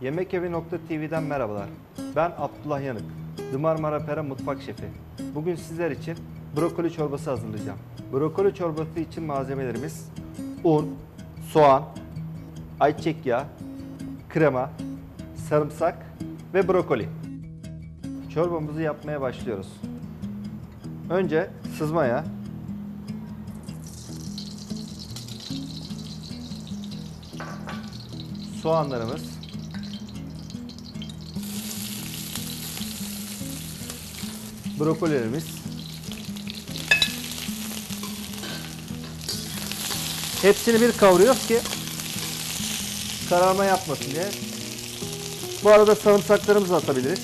Yemekevi.tv'den merhabalar. Ben Abdullah Yanık. The Marmara Pera Mutfak Şefi. Bugün sizler için brokoli çorbası hazırlayacağım. Brokoli çorbası için malzemelerimiz un, soğan, ayçiçek yağı, krema, sarımsak ve brokoli. Çorbamızı yapmaya başlıyoruz. Önce sızma yağı, soğanlarımız, brokolilerimiz, hepsini bir kavuruyoruz ki kararma yapmasın diye. Bu arada sarımsaklarımızı atabiliriz.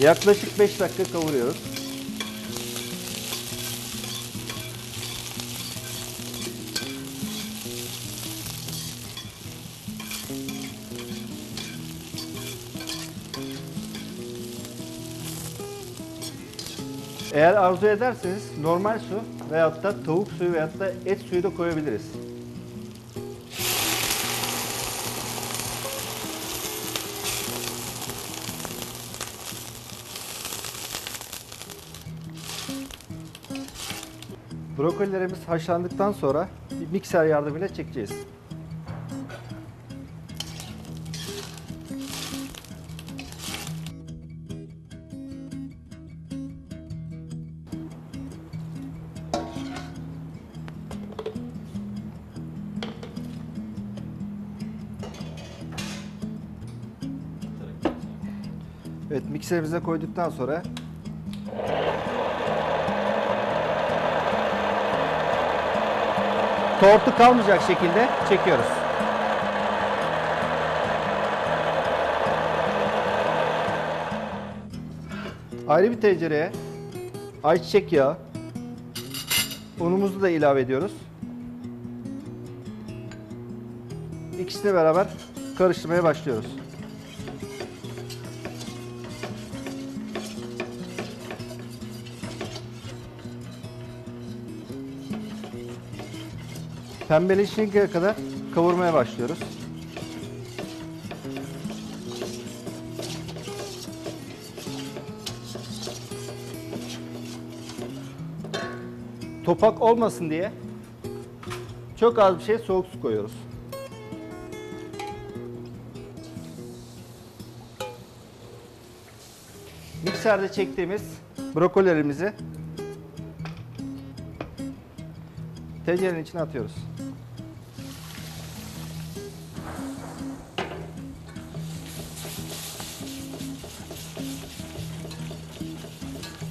Yaklaşık 5 dakika kavuruyoruz. Eğer arzu ederseniz normal su veyahut da tavuk suyu veyahut da et suyu da koyabiliriz. Brokolilerimiz haşlandıktan sonra bir mikser yardımıyla çekeceğiz. Evet mikserimize koyduktan sonra tortu kalmayacak şekilde çekiyoruz. Ayrı bir tencereye ayçiçek yağı, unumuzu da ilave ediyoruz. İkisini beraber karıştırmaya başlıyoruz. Pembeleşinceye kadar kavurmaya başlıyoruz. Topak olmasın diye çok az bir şey soğuk su koyuyoruz. Mikserde çektiğimiz brokolilerimizi tencerenin içine atıyoruz.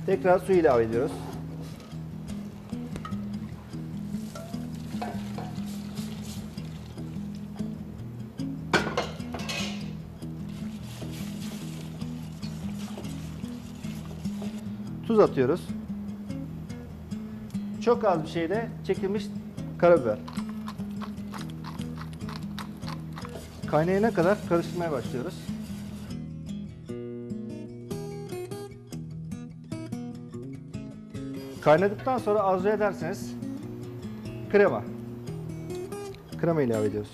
Tekrar su ilave ediyoruz. Tuz atıyoruz. Çok az bir şeyle çekilmiş karabiber. Kaynayana kadar karıştırmaya başlıyoruz. Kaynadıktan sonra arzu ederseniz krema. Krema ilave ediyoruz.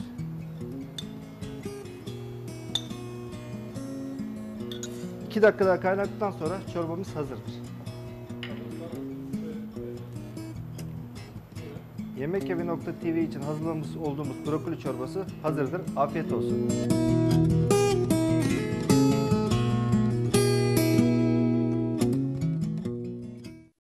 İki dakika daha kaynadıktan sonra çorbamız hazırdır. Yemekevi.tv için hazırlamış olduğumuz brokoli çorbası hazırdır. Afiyet olsun.